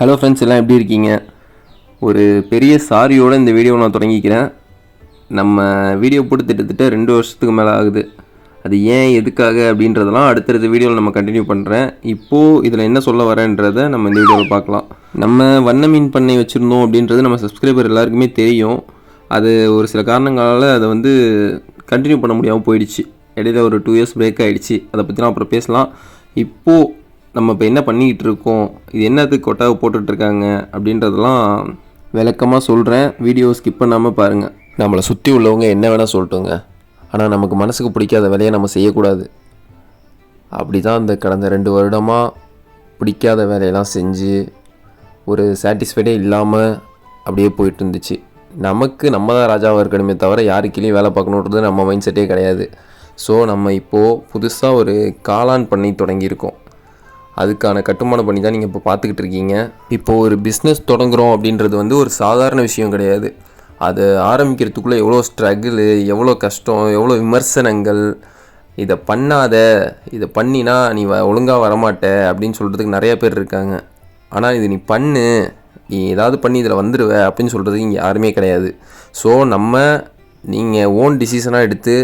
Hello friends எல்லாம் எப்படி இருக்கீங்க? ஒரு பெரிய சாரியோடு இந்த வீடியோவை நான் தொடங்கிக்கிறேன். நம்ம வீடியோ போட்டு திட்டத்திட்ட ரெண்டு வருஷத்துக்கு மேலே ஆகுது. அது ஏன் எதுக்காக அப்படின்றதெல்லாம் அடுத்தடுத்த வீடியோவில் நம்ம கண்டினியூ பண்ணுறேன் இப்போது இதில் என்ன சொல்ல வரேன்றதை நம்ம இந்த வீடியோவில் பார்க்கலாம். நம்ம வண்ண மீன் பண்ணை வச்சுருந்தோம் அப்படின்றது நம்ம சப்ஸ்கிரைபர் எல்லாருக்குமே தெரியும். அது ஒரு சில காரணங்களால் அதை வந்து கண்டினியூ பண்ண முடியாமல் போயிடுச்சு. இடையில ஒரு டூ இயர்ஸ் பிரேக் ஆகிடுச்சு அதை பற்றிலாம் அப்புறம் பேசலாம். இப்போது நம்ம இப்போ என்ன பண்ணிக்கிட்டு இருக்கோம் இது என்னத்துக்கு கொட்டாவை போட்டுட்ருக்காங்க? அப்படின்றதெல்லாம் விளக்கமாக சொல்கிறேன் வீடியோ ஸ்கிப் பண்ணாமல் பாருங்கள் நம்மளை சுற்றி உள்ளவங்க என்ன வேணால் சொல்லட்டுங்க. ஆனால் நமக்கு மனசுக்கு பிடிக்காத வேலையை நம்ம செய்யக்கூடாது. அப்படி தான் இந்த கடந்த ரெண்டு வருடமாக பிடிக்காத வேலையெல்லாம் செஞ்சு ஒரு சாட்டிஸ்ஃபைடே இல்லாமல் அப்படியே போயிட்டு இருந்துச்சு நமக்கு நம்ம தான் ராஜாவாக இருக்கணுமே தவிர யாருக்கிலையும் வேலை பார்க்கணுன்றது நம்ம மைண்ட் செட்டே கிடையாது. ஸோ நம்ம இப்போது புதுசாக ஒரு காளான் பண்ணி தொடங்கியிருக்கோம். அதுக்கான கட்டுமானம் பண்ணி தான் நீங்கள் இப்போ பார்த்துக்கிட்டு இருக்கீங்க. இப்போது ஒரு பிஸ்னஸ் தொடங்குறோம் அப்படின்றது வந்து ஒரு சாதாரண விஷயம் கிடையாது. அது ஆரம்பிக்கிறதுக்குள்ளே எவ்வளோ ஸ்ட்ரகிள் எவ்வளோ கஷ்டம் எவ்வளோ விமர்சனங்கள் இதை பண்ணாத இதை பண்ணினா நீ வ ஒழுங்காக வரமாட்ட அப்படின்னு சொல்கிறதுக்கு நிறைய பேர் இருக்காங்க. ஆனால் இது நீ பண்ணு நீ ஏதாவது பண்ணி இதில் வந்துடுவ அப்படின்னு சொல்கிறதுக்கு இங்கே யாருமே கிடையாது. ஸோ நம்ம நீங்கள் ஓன் டிசிஷனாக எடுத்து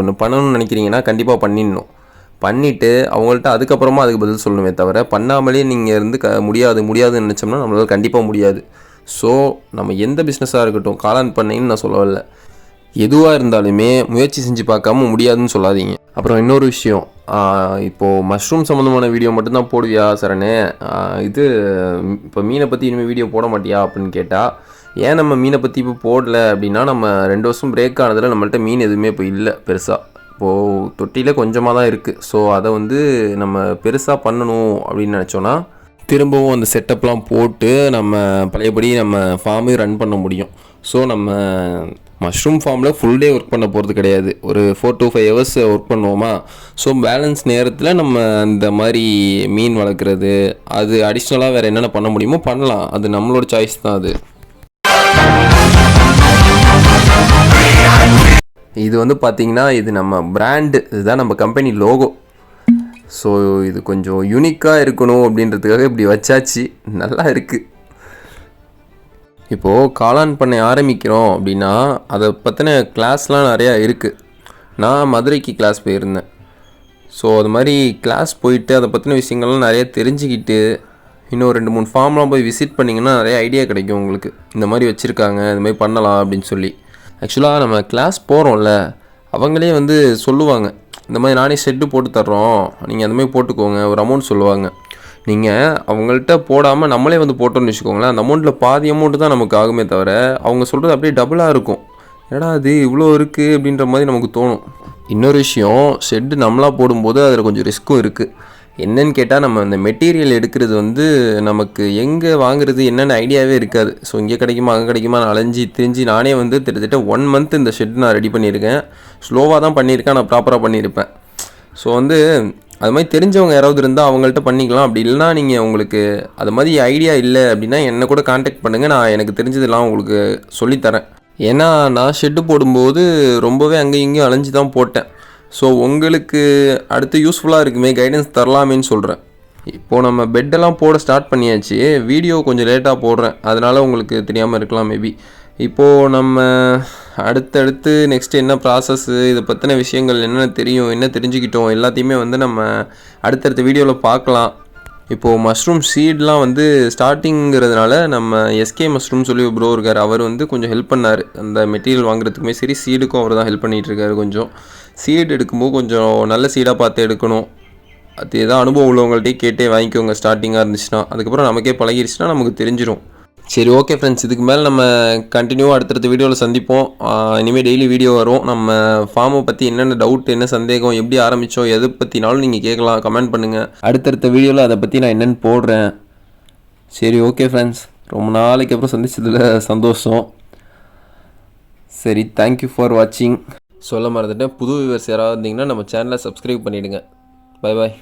ஒன்று பண்ணணும்னு நினைக்கிறீங்கன்னா கண்டிப்பாக பண்ணிடணும். பண்ணிவிட்டு அவங்கள்ட்ட அதுக்கப்புறமா அதுக்கு பதில் சொல்லணுமே தவிர பண்ணாமலே நீங்கள் இருந்து க முடியாது முடியாதுன்னு நினச்சோம்னா நம்மளால் கண்டிப்பாக முடியாது. ஸோ நம்ம எந்த பிஸ்னஸாக இருக்கட்டும் காலான் பண்ணைன்னு நான் சொல்ல வரல. எதுவாக இருந்தாலுமே முயற்சி செஞ்சு பார்க்காம முடியாதுன்னு சொல்லாதீங்க. அப்புறம் இன்னொரு விஷயம் இப்போது மஷ்ரூம் சம்மந்தமான வீடியோ மட்டும்தான் போடுவியா சரணே? இது இப்போ மீனை பற்றி இனிமேல் வீடியோ போட மாட்டியா அப்படின்னு கேட்டால் ஏன் நம்ம மீனை பற்றி இப்போ போடல அப்படின்னா நம்ம ரெண்டு வருஷம் பிரேக் ஆனதில் நம்மள்ட்ட மீன் எதுவுமே இப்போ இல்லை பெருசாக இப்போது தொட்டியில் கொஞ்சமாக தான் இருக்குது ஸோ அதை வந்து நம்ம பெருசாக பண்ணணும் அப்படின்னு நினச்சோன்னா திரும்பவும் அந்த செட்டப்லாம் போட்டு நம்ம பழையபடி நம்ம ஃபார்மே ரன் பண்ண முடியும். ஸோ நம்ம மஷ்ரூம் ஃபார்மில் ஃபுல் டே ஒர்க் பண்ண போகிறது கிடையாது. ஒரு four to five hours work பண்ணுவோமா? ஸோ பேலன்ஸ் நேரத்தில் நம்ம அந்த மாதிரி மீன் வளர்க்குறது அது அடிஷ்னலாக வேறு என்னென்ன பண்ண முடியுமோ பண்ணலாம். அது நம்மளோட சாய்ஸ் தான் அது. இது வந்து பார்த்தீங்கன்னா இது நம்ம பிராண்டு இதுதான் நம்ம கம்பெனி லோகோ ஸோ இது கொஞ்சம் யூனிக்காக இருக்கணும் அப்படின்றதுக்காக இப்படி வச்சாச்சு. நல்லா இருக்குது இப்போது காளான் பண்ணை ஆரம்பிக்கிறோம் அப்படின்னா அதை பற்றின கிளாஸ்லாம் நிறையா இருக்குது நான் மதுரைக்கு கிளாஸ் போயிருந்தேன். ஸோ அது மாதிரி கிளாஸ் போயிட்டு அதை பற்றின விஷயங்கள்லாம் நிறைய தெரிஞ்சுக்கிட்டு இன்னும் ரெண்டு மூணு ஃபார்ம்லாம் போய் விசிட் பண்ணிங்கன்னா நிறைய ஐடியா கிடைக்கும் உங்களுக்கு. இந்த மாதிரி வச்சுருக்காங்க இந்த மாதிரி பண்ணலாம் அப்படின்னு சொல்லி. ஆக்சுவலாக நம்ம கிளாஸ் போகிறோம்ல அவங்களே வந்து சொல்லுவாங்க இந்த மாதிரி நானே ஷெட்டு போட்டு தர்றோம் நீங்கள் அந்த மாதிரி போட்டுக்கோங்க ஒரு அமௌண்ட் சொல்லுவாங்க. நீங்கள் அவங்கள்ட்ட போடாமல் நம்மளே வந்து போட்டோம்னு வச்சுக்கோங்களேன் அந்த அமௌண்ட்டில் பாதி அமௌண்ட்டு தான் நமக்கு ஆகுமே தவிர அவங்க சொல்கிறது அப்படியே டபுளாக இருக்கும். ஏடா அது இவ்வளோ இருக்குது அப்படின்ற மாதிரி நமக்கு தோணும். இன்னொரு விஷயம் ஷெட்டு நம்மளாக போடும்போது அதில் கொஞ்சம் ரிஸ்க்கும் இருக்குது என்னன்னு கேட்டால் நம்ம அந்த மெட்டீரியல் எடுக்கிறது வந்து நமக்கு எங்கே வாங்குறது என்னென்ன ஐடியாவே இருக்காது. ஸோ இங்கே கிடைக்குமா அங்கே கிடைக்குமா நான் அலைஞ்சி திரிஞ்சு நானே வந்து கிட்டத்தட்ட ஒன் மந்த் இந்த ஷெட் நான் ரெடி பண்ணியிருக்கேன். ஸ்லோவாக தான் பண்ணியிருக்கேன் நான் ப்ராப்பராக பண்ணியிருப்பேன். ஸோ வந்து அது மாதிரி தெரிஞ்சவங்க யாராவது இருந்தால் அவங்கள்ட்ட பண்ணிக்கலாம். அப்படி இல்லைனா நீங்கள் உங்களுக்கு அது மாதிரி ஐடியா இல்லை அப்படின்னா என்னை கூட காண்டாக்ட் பண்ணுங்கள் நான் எனக்கு தெரிஞ்சதெல்லாம் உங்களுக்கு சொல்லித்தரேன். ஏன்னா நான் ஷெட்டு போடும்போது ரொம்பவே அங்கேயும் இங்கேயும் அலைஞ்சு தான் போட்டேன். ஸோ உங்களுக்கு அடுத்து யூஸ்ஃபுல்லாக இருக்குமே கைடன்ஸ் தரலாமேன்னு சொல்கிறேன் இப்போது நம்ம பெட்டெல்லாம் போட ஸ்டார்ட் பண்ணியாச்சு. வீடியோ கொஞ்சம் லேட்டாக போடுறேன். அதனால் உங்களுக்கு தெரியாமல் இருக்கலாம் மேபி இப்போது நம்ம அடுத்தடுத்து நெக்ஸ்ட் என்ன ப்ராசஸ்ஸு இதை பற்றின விஷயங்கள் என்னென்ன தெரியும் என்ன தெரிஞ்சுக்கிட்டோம் எல்லாத்தையுமே வந்து நம்ம அடுத்தடுத்த வீடியோவில் பார்க்கலாம். இப்போது மஷ்ரூம் சீட்லாம் வந்து ஸ்டார்டிங்கிறதுனால நம்ம எஸ்கே மஷ்ரூம் சொல்லி ப்ரோ இருக்கார். அவர் வந்து கொஞ்சம் ஹெல்ப் பண்ணார். அந்த மெட்டீரியல் வாங்குறதுக்குமே சரி சீடுக்கும் அவர் தான் ஹெல்ப் பண்ணிகிட்ருக்காரு கொஞ்சம். சீடு எடுக்கும்போது கொஞ்சம் நல்ல சீடாக பார்த்து எடுக்கணும். அது ஏதாவது அனுபவம் உள்ளவங்கள்ட்டே கேட்டே வாங்கிக்கோங்க ஸ்டார்டிங்காக இருந்துச்சுன்னா. அதுக்கப்புறம் நமக்கே பழகிருச்சுன்னா நமக்கு தெரிஞ்சிடும் சரி ஓகே ஃப்ரெண்ட்ஸ் இதுக்கு மேலே நம்ம கண்டினியூவாக அடுத்தடுத்த வீடியோவில் சந்திப்போம். இனிமேல் டெய்லி வீடியோ வரும். நம்ம ஃபார்மை பற்றி என்னென்ன டவுட் என்ன சந்தேகம் எப்படி ஆரம்பித்தோம் எதை பற்றினாலும் நீங்கள் கேட்கலாம். கமெண்ட் பண்ணுங்கள் அடுத்தடுத்த வீடியோவில் அதை பற்றி நான் என்னென்னு போடுறேன். சரி ஓகே ஃப்ரெண்ட்ஸ் ரொம்ப நாளைக்கு அப்புறம் சந்திச்சதில் சந்தோஷம். சரி தேங்க்யூ ஃபார் வாட்சிங் சொல்ல மறந்துட்டேன். புது வியூவர்ஸ் யாராவது இருந்தீங்கன்னா நம்ம சேனலை சப்ஸ்கிரைப் பண்ணிவிடுங்க பை பாய்